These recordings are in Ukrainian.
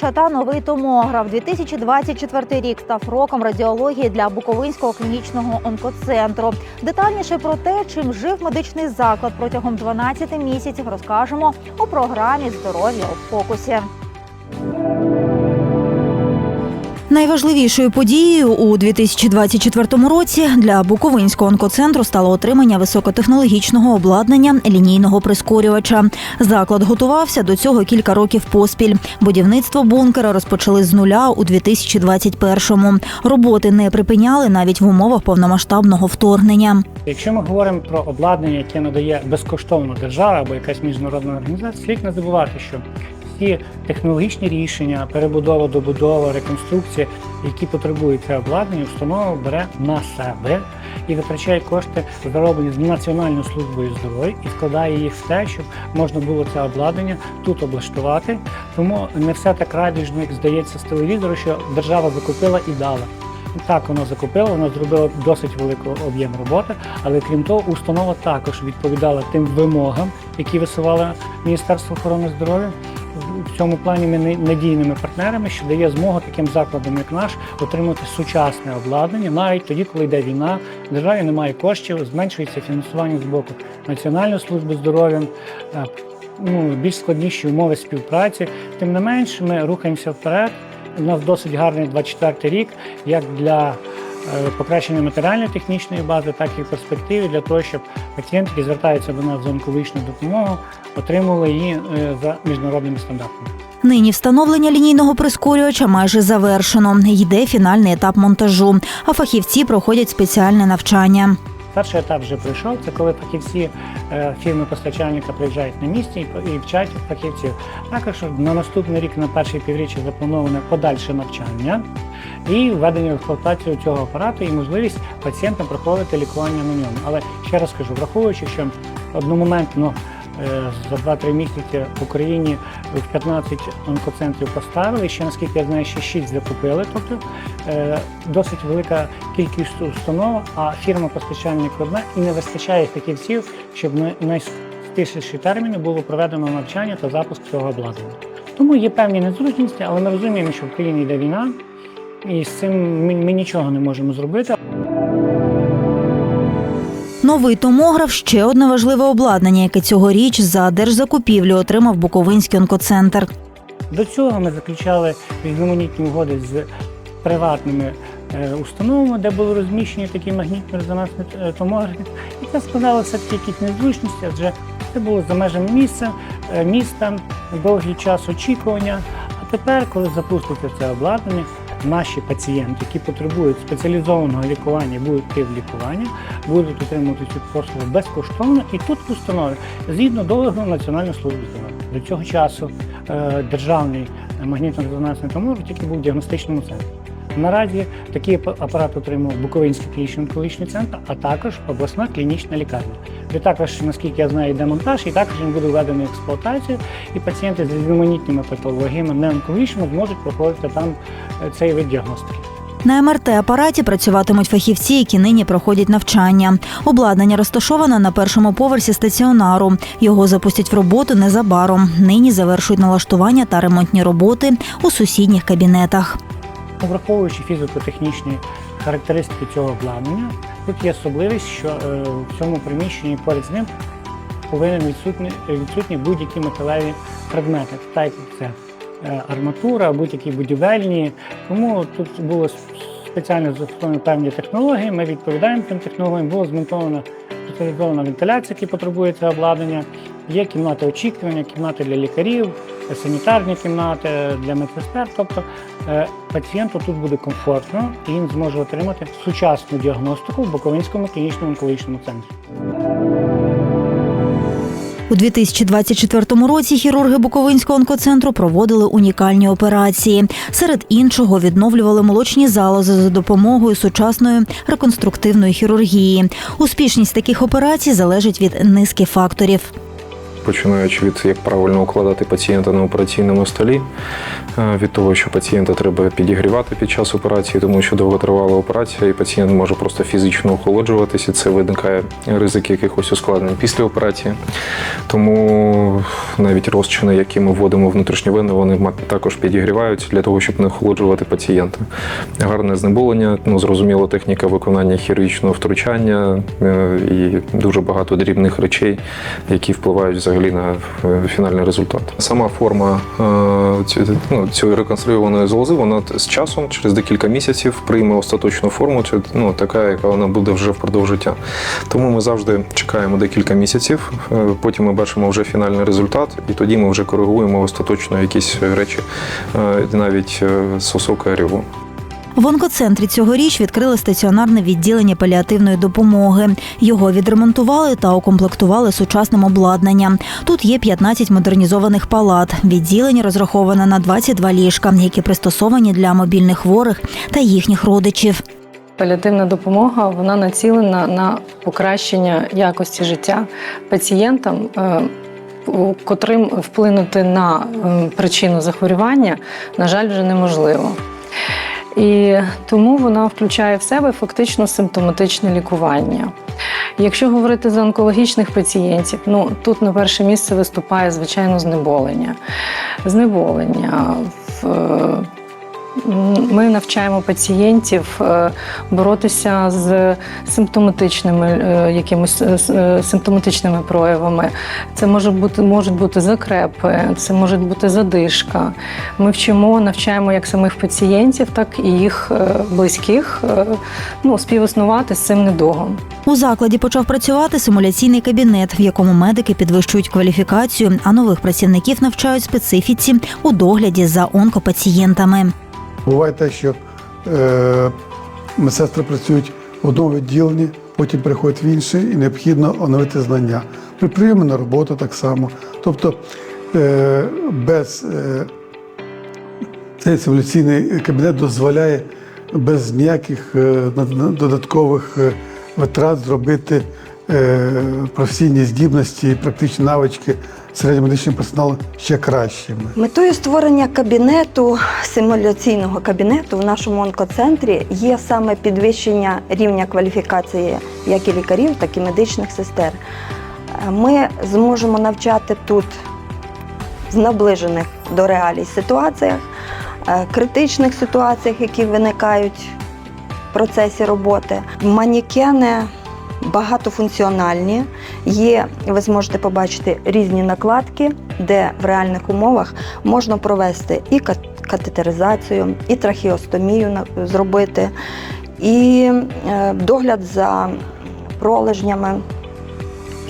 Прискорювача та новий томограф 2024 рік став роком радіології для Буковинського клінічного онкоцентру. Детальніше про те, чим жив медичний заклад протягом 12 місяців, розкажемо у програмі Здоров'я у фокусі. Найважливішою подією у 2024 році для Буковинського онкоцентру стало отримання високотехнологічного обладнання лінійного прискорювача. Заклад готувався до цього кілька років поспіль. Будівництво бункера розпочали з нуля у 2021-му. Роботи не припиняли навіть в умовах повномасштабного вторгнення. Якщо ми говоримо про обладнання, яке надає безкоштовно держава або якась міжнародна організація, слід не забувати, що всі технологічні рішення, перебудова, добудова, реконструкція, які потребують це обладнання, установа бере на себе і витрачає кошти, зароблені з Національною службою здоров'я, і вкладає їх в те, щоб можна було це обладнання тут облаштувати. Тому не все так радіжно, як здається з телевізору, що держава закупила і дала. Так, вона закупила, вона зробила досить великий об'єм роботи, але крім того, установа також відповідала тим вимогам, які висувало Міністерство охорони здоров'я. В цьому плані ми надійними партнерами, що дає змогу таким закладам, як наш, отримати сучасне обладнання, навіть тоді, коли йде війна, в державі немає коштів, зменшується фінансування з боку Національної служби здоров'я. е, Ну, більш складніші умови співпраці. Тим не менш, ми рухаємося вперед. У нас досить гарний 24 рік, як для покращення матеріально-технічної бази, так і в перспективі для того, щоб пацієнти, які звертаються до нас за онкологічну допомогу, отримували її е, за міжнародними стандартами. Нині встановлення лінійного прискорювача майже завершено. Йде фінальний етап монтажу, а фахівці проходять спеціальне навчання. Перший етап вже пройшов. Це коли фахівці е, фірми постачальника приїжджають на місці і, і вчать фахівців. Також на наступний рік, на перший півріччя, заплановане подальше навчання і введення в експлуатацію цього апарату і можливість пацієнтам проходити лікування на ньому. Але ще раз кажу, враховуючи, що одномоментно е, за 2-3 місяці в Україні в 15 онкоцентрів поставили. Ще наскільки я знаю, ще 6 закупили. Тобто е, досить велика кількість установ, а фірма постачальник одна і не вистачає фахівців, щоб на найстишіші терміни було проведено навчання та запуск цього обладнання. Тому є певні незручності, але ми розуміємо, що в країні йде війна, і з цим ми, ми нічого не можемо зробити. Новий томограф ще одне важливе обладнання, яке цьогоріч за держзакупівлю отримав Буковинський онкоцентр. До цього ми заключали різноманітні угоди з приватними е, установами, де були розміщені такі магнітні резонансні е, томографи. І це складало все-таки якісь незручності, адже це було за межами місця, е, міста, довгий час очікування. А тепер, коли запустите це обладнання, наші пацієнти, які потребують спеціалізованого лікування, будуть йти в лікування, будуть отримувати цю послугу безкоштовно і тут в установі згідно договору Національної служби здоров'я. До цього часу е, державний магнітно-резонансний томограф тільки був в діагностичному центрі. Наразі такий ап- апарат отримав Буковинський клінічний онкологічний центр, а також обласна клінічна лікарня. Де також, наскільки я знаю, йде монтаж, і також він буде введений в експлуатацію, і пацієнти з різноманітними патологіями, не онкологічними, зможуть проходити там е, цей вид діагностики. На МРТ-апараті працюватимуть фахівці, які нині проходять навчання. Обладнання розташоване на першому поверсі стаціонару. Його запустять в роботу незабаром. Нині завершують налаштування та ремонтні роботи у сусідніх кабінетах. Враховуючи фізико-технічні характеристики цього обладнання, тут є особливість, що е, в цьому приміщенні поряд з ним повинен відсутні, відсутні будь-які металеві предмети, так як це е, арматура, будь-які будівельні. Тому тут було спеціально застосовані певні технології. Ми відповідаємо цим технологіям. Було змонтовано спеціалізована вентиляція, яка потребує це обладнання. Є кімнати очікування, кімнати для лікарів, санітарні кімнати для медсестер. Тобто е, пацієнту тут буде комфортно і він зможе отримати сучасну діагностику в Буковинському клінічному онкологічному центрі. У 2024 році хірурги Буковинського онкоцентру проводили унікальні операції. Серед іншого відновлювали молочні залози за допомогою сучасної реконструктивної хірургії. Успішність таких операцій залежить від низки факторів. Починаючи від як правильно укладати пацієнта на операційному столі, е, від того, що пацієнта треба підігрівати під час операції, тому що довготривала операція, і пацієнт може просто фізично охолоджуватися. Це виникає ризик якихось ускладнень після операції. Тому навіть розчини, які ми вводимо внутрішньовенно, вони ма- також підігріваються для того, щоб не охолоджувати пацієнта. Гарне знеболення, ну зрозуміло, техніка виконання хірургічного втручання е, і дуже багато дрібних речей, які впливають взагалі на е, фінальний результат. Сама форма е, ну, цієї реконструйованої залози, вона з часом, через декілька місяців, прийме остаточну форму, ну така, яка вона буде вже впродовж життя. Тому ми завжди чекаємо декілька місяців, е, потім ми бачимо вже фінальний результат, і тоді ми вже коригуємо остаточно якісь речі, навіть сосок ріву. В онкоцентрі цьогоріч відкрили стаціонарне відділення паліативної допомоги. Його відремонтували та укомплектували сучасним обладнанням. Тут є 15 модернізованих палат. Відділення розраховане на 22 ліжка, які пристосовані для мобільних хворих та їхніх родичів. Паліативна допомога вона націлена на покращення якості життя пацієнтам, е, котрим вплинути на е, причину захворювання, на жаль, вже неможливо. І тому вона включає в себе фактично симптоматичне лікування. Якщо говорити за онкологічних пацієнтів, ну тут на перше місце виступає звичайно знеболення. Знеболення в е, Ми навчаємо пацієнтів е, боротися з симптоматичними е, якимось е, симптоматичними проявами. Це може бути можуть бути закрепи, це може бути задишка. Ми вчимо, навчаємо як самих пацієнтів, так і їх близьких ну, співіснувати з цим недугом. У закладі почав працювати симуляційний кабінет, в якому медики підвищують кваліфікацію, а нових працівників навчають специфіці у догляді за онкопацієнтами. Буває те, що е, медсестри працюють в одному відділенні, потім переходять в інше і необхідно оновити знання. При прийомі на роботу так само. Тобто е, без е, цей симуляційний кабінет дозволяє без ніяких е, додаткових е, витрат зробити професійні здібності практичні навички середньомедичного персоналу ще кращими. Метою створення кабінету, симуляційного кабінету в нашому онкоцентрі є саме підвищення рівня кваліфікації як і лікарів, так і медичних сестер. Е, Ми зможемо навчати тут в наближених до реалій ситуаціях, е, критичних ситуаціях, які виникають в процесі роботи. Манікени багатофункціональні. Є, ви зможете побачити різні накладки, де в реальних умовах можна провести і катетеризацію, і трахіостомію зробити, і е, догляд за пролежнями,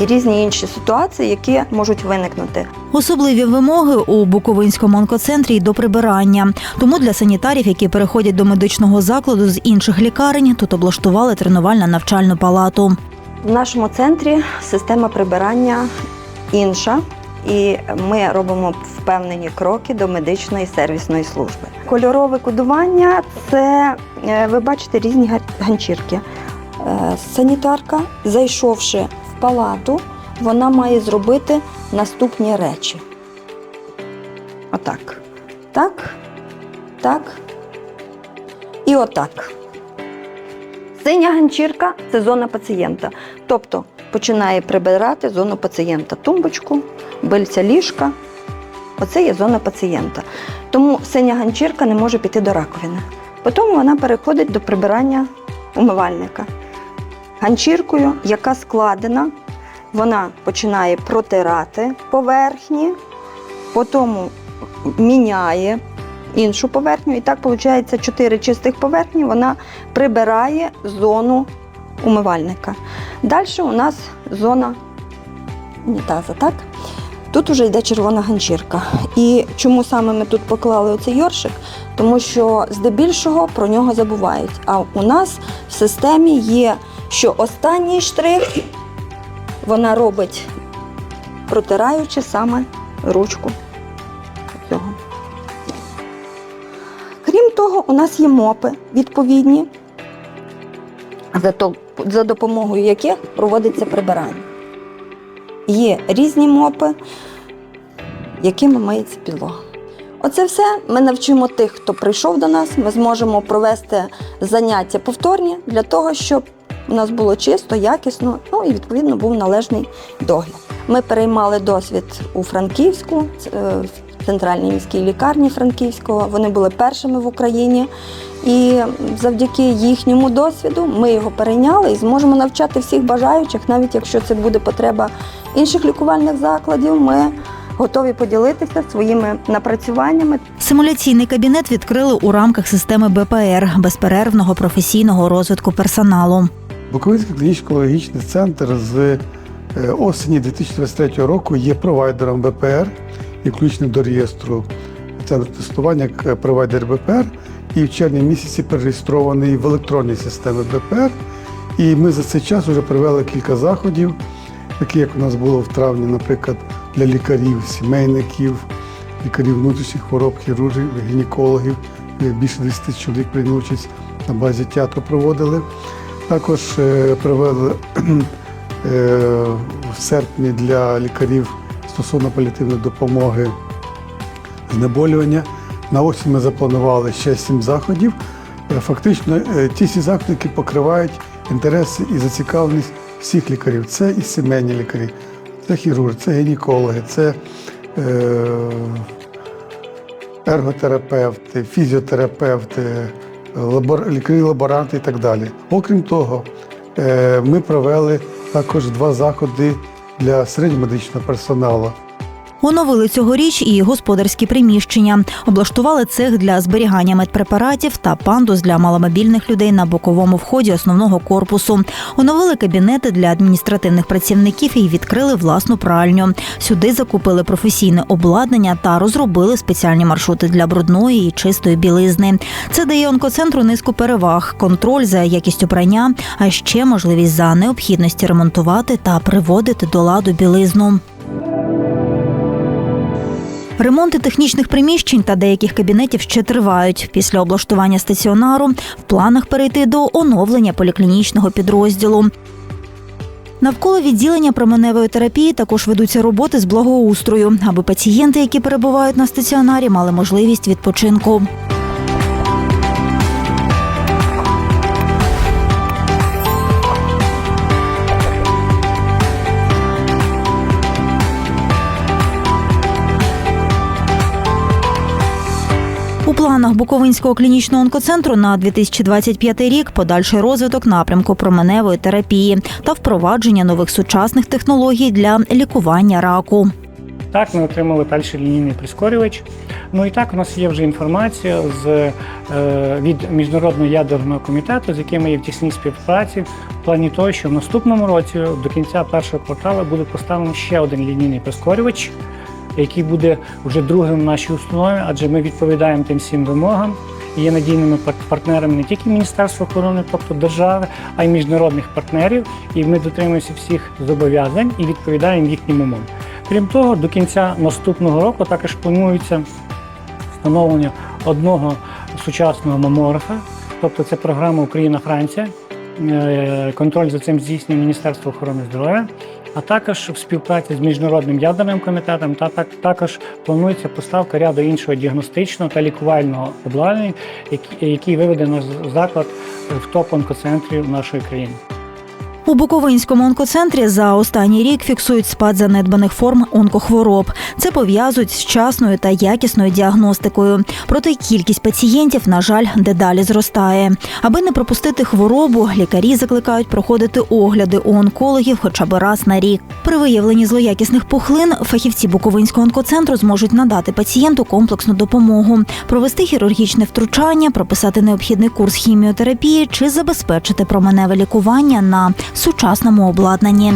і різні інші ситуації, які можуть виникнути. Особливі вимоги у Буковинському онкоцентрі й до прибирання. Тому для санітарів, які переходять до медичного закладу з інших лікарень, тут облаштували тренувально-навчальну палату. В нашому центрі система прибирання інша, і ми робимо впевнені кроки до медичної сервісної служби. Кольорове кодування це е, ви бачите різні га- ганчірки. Е, Санітарка, зайшовши палату, вона має зробити наступні речі. Отак. Так, так і отак. Синя ганчірка це зона пацієнта. Тобто починає прибирати зону пацієнта. Тумбочку, бильця ліжка. Оце є зона пацієнта. Тому синя ганчірка не може піти до раковини. Потім вона переходить до прибирання умивальника. Ганчіркою, яка складена, вона починає протирати поверхні, потім міняє іншу поверхню. І так виходить чотири чистих поверхні. Вона прибирає зону умивальника. Далі у нас зона унітаза, так? Тут вже йде червона ганчірка. І чому саме ми тут поклали оцей йоршик? Тому що здебільшого про нього забувають. А у нас в системі є, що останній штрих вона робить, протираючи саме ручку цього. Крім того, у нас є мопи відповідні, за, допомогою яких проводиться прибирання. є різні мопи, якими миється підлога. Оце все ми навчимо тих, хто прийшов до нас. Ми зможемо провести заняття повторні для того, щоб у нас було чисто, якісно, ну і відповідно був належний догляд. Ми переймали досвід у Франківську, е, в центральній міській лікарні Франківського. Вони були першими в Україні. І завдяки їхньому досвіду ми його перейняли і зможемо навчати всіх бажаючих, навіть якщо це буде потреба інших лікувальних закладів. Ми готові поділитися своїми напрацюваннями Симуляційний кабінет відкрили у рамках системи БПР безперервного професійного розвитку персоналу. Буковинський клінічно-логічний центр з е, осені 2023 року є провайдером БПР і включений до реєстру центру тестування як е, провайдер БПР. І в червні місяці перереєстрований в електронній системі БПР. І ми за цей час вже провели кілька заходів, такі як у нас було в травні, наприклад, для лікарів, сімейників, лікарів внутрішніх хвороб, хірургів, гінекологів. Більше 10 чоловік прийняли участь на базі театру проводили. Також е, провели е, в серпні для лікарів стосовно паліативної допомоги знеболювання. На осінь ми запланували ще сім заходів. Е, Фактично, ті всі заходи, які покривають інтереси і зацікавленість всіх лікарів. Це і сімейні лікарі, це хірурги, це гінекологи, це ерготерапевти, фізіотерапевти. Лікарі-лаборанти і так далі. Окрім того, е, ми провели також два заходи для середньомедичного персоналу. Оновили цьогоріч і господарські приміщення, облаштували цех для зберігання медпрепаратів та пандус для маломобільних людей на боковому вході основного корпусу. Оновили кабінети для адміністративних працівників і відкрили власну пральню. Сюди закупили професійне обладнання та розробили спеціальні маршрути для брудної і чистої білизни. Це дає онкоцентру низку переваг, контроль за якістю прання, а ще можливість за необхідності ремонтувати та приводити до ладу білизну. Ремонти технічних приміщень та деяких кабінетів ще тривають. Після облаштування стаціонару в планах перейти до оновлення поліклінічного підрозділу. Навколо відділення променевої терапії також ведуться роботи з благоустрою, аби пацієнти, які перебувають на стаціонарі, мали можливість відпочинку. Планах Буковинського клінічного онкоцентру на 2025 рік подальший розвиток напрямку променевої терапії та впровадження нових сучасних технологій для лікування раку. Так, ми отримали перший лінійний прискорювач. Ну і так, у нас є вже інформація з, е, від Міжнародного ядерного комітету, з яким є в тісній співпраці, в плані того, що в наступному році, до кінця першого кварталу, буде поставлено ще один лінійний прискорювач, який буде вже другим в нашій установі, адже ми відповідаємо тим всім вимогам і є надійними партнерами не тільки Міністерства охорони, тобто держави, а й міжнародних партнерів. І ми дотримуємося всіх зобов'язань і відповідаємо їхнім умовам. Крім того, до кінця наступного року також планується встановлення одного сучасного мамографа, тобто це програма Україна-Франція. Е, Контроль за цим здійснює Міністерство охорони здоров'я, а також в співпраці з міжнародним ядерним комітетом та так також планується поставка ряду іншого діагностичного та лікувального обладнання, який, виведено заклад в топ онкоцентрів нашої країни. У Буковинському онкоцентрі за останній рік фіксують спад занедбаних форм онкохвороб. Це пов'язують з вчасною та якісною діагностикою. Проте кількість пацієнтів, на жаль, дедалі зростає. Аби не пропустити хворобу, лікарі закликають проходити огляди у онкологів хоча б раз на рік. При виявленні злоякісних пухлин фахівці Буковинського онкоцентру зможуть надати пацієнту комплексну допомогу, провести хірургічне втручання, прописати необхідний курс хіміотерапії чи забезпечити променеве лікування на сучасному обладнанні.